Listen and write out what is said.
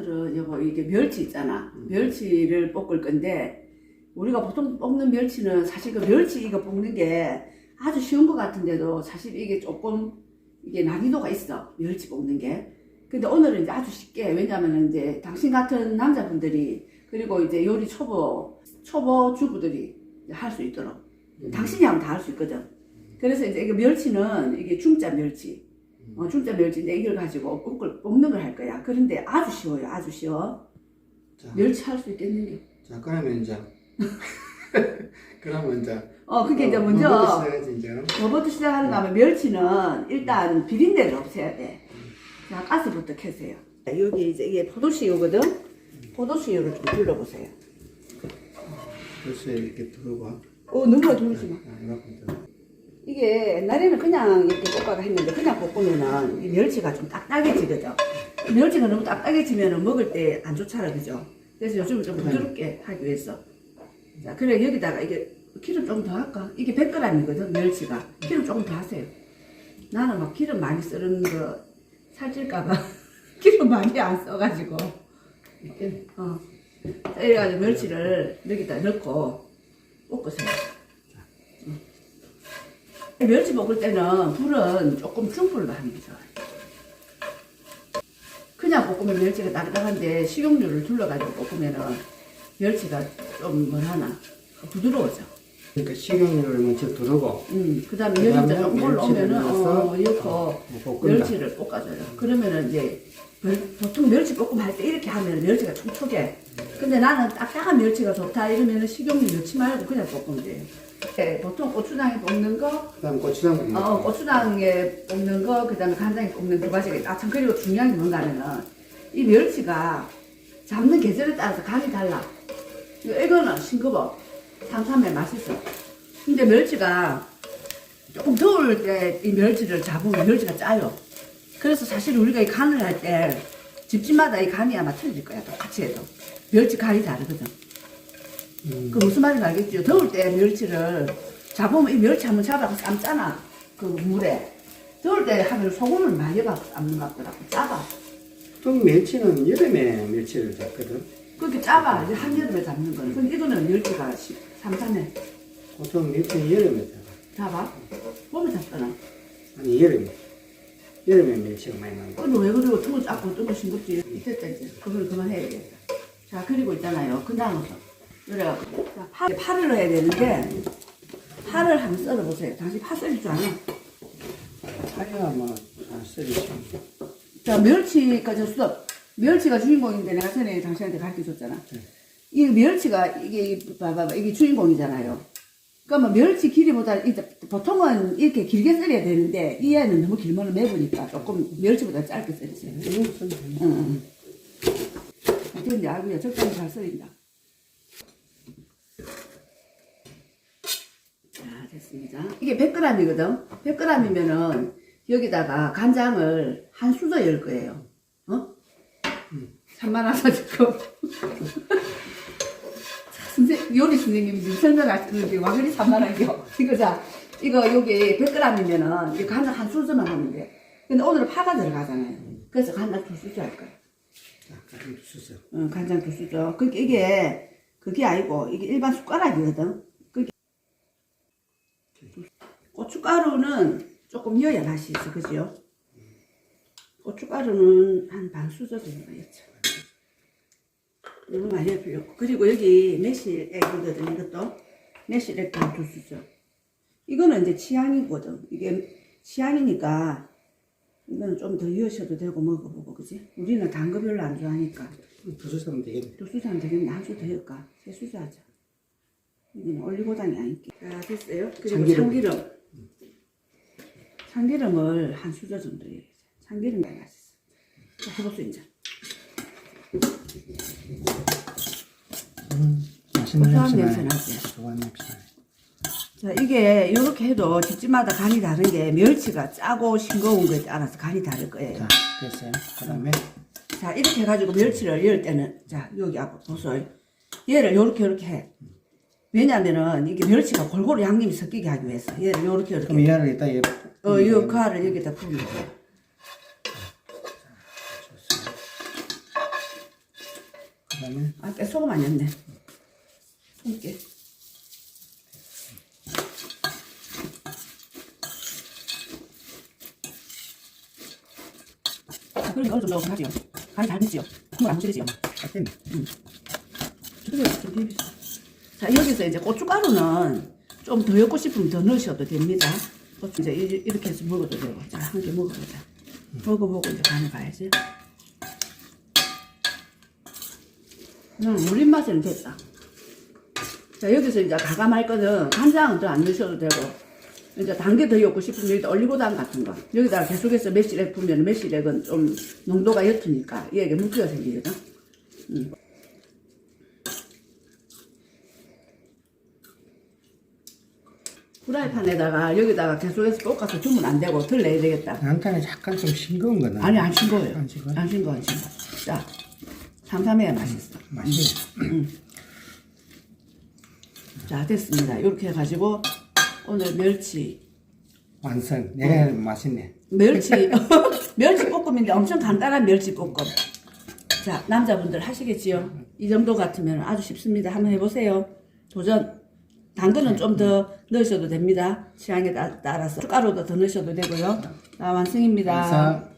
오늘은 여보 이게 멸치 있잖아. 멸치를 볶을 건데 우리가 보통 볶는 멸치는 사실 그 멸치 이거 볶는 게 아주 쉬운 것 같은데도 사실 이게 조금 이게 난이도가 있어. 멸치 볶는 게. 근데 오늘은 이제 아주 쉽게 왜냐면은 이제 당신 같은 남자분들이 그리고 이제 요리 초보 초보 주부들이 할 수 있도록 당신이 하면 다 할 수 있거든. 그래서 이제 멸치는 이게 중짜 멸치. 어, 중짜 멸치인데 이걸 가지고 볶을, 볶는 걸 할 거야. 그런데 아주 쉬워요. 아주 쉬워. 자, 멸치 할 수 있겠느니? 자 그러면 이제 그러면 이제 어, 그게 이제 어, 먼저 뭐부터 시작하지 이제 뭐부터 시작하는 가 하면 멸치는 일단 비린내를 없애야 돼. 자, 가스부터 켜세요. 여기 이제 이게 포도씨유거든? 포도씨유를 좀 둘러보세요. 벌써 이렇게 들어봐 어, 너무 두르지 마. 아, 이만큼 들어 이게 옛날에는 그냥 이렇게 볶아가 했는데 그냥 볶으면은 이 멸치가 좀 딱딱해지거든. 멸치가 너무 딱딱해지면은 먹을 때 안 좋잖아, 그죠? 그래서 요즘 좀 부드럽게 하기 위해서. 자, 그래, 여기다가 이게 기름 좀 더 할까? 이게 100g이거든, 멸치가. 기름 조금 더 하세요. 나는 막 기름 많이 쓰는 거 살찔까봐 기름 많이 안 써가지고. 이렇게 어. 자, 이래가지고 멸치를 여기다 넣고 볶으세요. 응. 멸치 볶을 때는 불은 조금 중불로 하는 게 좋아요. 그냥 볶으면 멸치가 딱딱한데 식용유를 둘러가지고 볶으면은 멸치가 좀 뭐라나 부드러워져. 그러니까 식용유를 먼저 두르고 음, 그 다음에 그다음에 멸치 조금 올라오면은 어, 넣고 뭐 볶은다 멸치를 볶아줘요. 그러면은 이제 멸- 보통 멸치 볶음 할 때 이렇게 하면 멸치가 촉촉해. 근데 나는 딱딱한 멸치가 좋다 이러면은 식용유 넣지 말고 그냥 볶으면 돼요. 네, 보통 고추장에 볶는 거, 그 다음 고추장 어, 고추장에 볶는 거, 그 다음에 간장에 볶는 두 가지가 아, 참, 그리고 중요한 게 뭔가 하면은 이 멸치가 잡는 계절에 따라서 간이 달라. 이거는 싱거워. 삼삼해 맛있어. 근데 멸치가 조금 더울 때 이 멸치를 잡으면 멸치가 짜요. 그래서 사실 우리가 이 간을 할 때 집집마다 이 간이 아마 틀릴 거야. 똑같이 해도. 멸치 간이 다르거든. 음, 그 무슨 말인지 알겠죠? 더울 때 멸치를 잡으면 이 멸치 한번 잡아서 삶잖아. 그 물에. 더울 때 하면 소금을 많이 박고 삶는 것 같더라고. 짜봐. 보통 멸치는 여름에 멸치를 잡거든 그렇게 짜봐. 이제 한여름에 잡는 거는. 근데 이거는 멸치가 삼삼해. 보통 멸치는 여름에 잡아 잡아. 봄에 잡잖아. 아니 여름에 여름에 멸치가 많이 나는 거 근데 왜 그러고 뜨거 잡고 뜨거 싱겁지? 됐다 이제. 그걸 그만해야겠다. 자, 그리고 있잖아요. 그 다음부터. 자, 파, 파를 넣어야 되는데, 파를 한번 썰어보세요. 당신 파 썰릴 줄 아나? 파야 뭐잘 썰이지 자, 멸치까지 수업. 멸치가 주인공인데 내가 전에 당신한테 가르쳐 줬잖아. 이 멸치가 이게 봐봐봐 이게 주인공이잖아요. 그러면 멸치 길이보다 보통은 이렇게 길게 썰어야 되는데 이 애는 너무 길면 매우니까 조금 멸치보다 짧게 썰으세요. 응, 응. 근데 알고요 적당히 잘 썰린다. 자 됐습니다. 이게 100g이거든. 100g이면은 여기다가 간장을 한 수저 열 거예요. 어? 산만하다 지금. 선생 요리 선생님이 설명하시는데 와 그리 산만하게요. 이거 자 이거 여기 100g이면은 이거 간장 한 수저만 하면 돼. 근데 오늘은 파가 들어가잖아요. 그래서 간장 두 수저 할 거예요. 자 가끔 수저 응, 간장 두 수저. 그게 이게 그게 아니고 이게 일반 숟가락이거든. 고춧가루는 조금 넣어야 맛이 있어, 그죠? 고춧가루는 한 반 수저 정도 넣었죠. 너무 많이 할 필요 없고. 그리고 여기 매실액이거든, 이것도. 매실액 두 수저. 이거는 이제 취향이거든. 이게 취향이니까 이거는 좀더 넣으셔도 되고 먹어보고, 그지? 우리는 단 거 별로 안 좋아하니까. 두 수저 하면 되겠네 두 수저 하면 되겠네. 한수더 할까? 세 수저 하자. 여기는 올리고당이 아니게. 자, 됐어요. 그리고 참기름. 참기름. 참기름을 한 수저 정도 해야지. 참기름 이 맛있어. 자, 해보수 이제. 맛있는 고소한 냄새 냄새 나요 나지? 고소한 냄새 나요 자, 이게 이렇게 해도 집집마다 간이 다른 게 멸치가 짜고 싱거운 거에 따라서 간이 다를 거예요. 자 됐어요 그 다음에 자, 이렇게 해가지고 멸치를 열 때는, 자, 여기 앞에 보세요. 얘를 요렇게 요렇게 해. 왜냐면은 이게 멸치가 골고루 양념이 섞이게 하기 위해서 얘를 요렇게 요렇게. 그럼 얘를 이따 얘 어, 이 칼을 여기다 부으면 돼. 그다음에 아, 깨 소금 아니었네. 손깨. 자, 그러니 어느 정도 하지요. 간이 잘 됐지요. 국물 안 묻히지요. 딱 됐네. 그래, 좀 비비세요. 자, 여기서 이제 고춧가루는 좀 더 넣고 싶으면 더 넣으셔도 됩니다. 이제 이- 이렇게 해서 먹어도 되고. 자, 한 개 먹어보자. 먹어보고 이제 간을 봐야지. 음, 우리 맛에는 됐다. 자, 여기서 이제 가감할 거는 간장은 더 안 넣으셔도 되고, 이제 단계 더 넣고 싶으면 여기다 올리고당 같은 거. 여기다가 계속해서 매실액 부으면 매실액은 좀 농도가 옅으니까 얘게 물기가 생기거든. 음. 프라이팬에다가 여기다가 계속해서 볶아서 주면 안 되고 덜 내야 되겠다. 양탕에 약간 좀 싱거운 거는 아니 안 싱거워요. 안 싱거워요? 안 싱거워 안 싱거워. 자, 삼삼해야 맛있어. 맛이 자 됐습니다. 이렇게 해가지고 오늘 멸치 완성. 내가 하는 맛있네. 멸치 멸치 볶음인데 엄청 간단한 멸치 볶음. 자 남자분들 하시겠지요? 이 정도 같으면 아주 쉽습니다. 한번 해보세요. 도전. 당근은 좀 더 넣으셔도 됩니다. 취향에 따- 따라서. 가루도 더 넣으셔도 되고요. 자 완성입니다. 완성.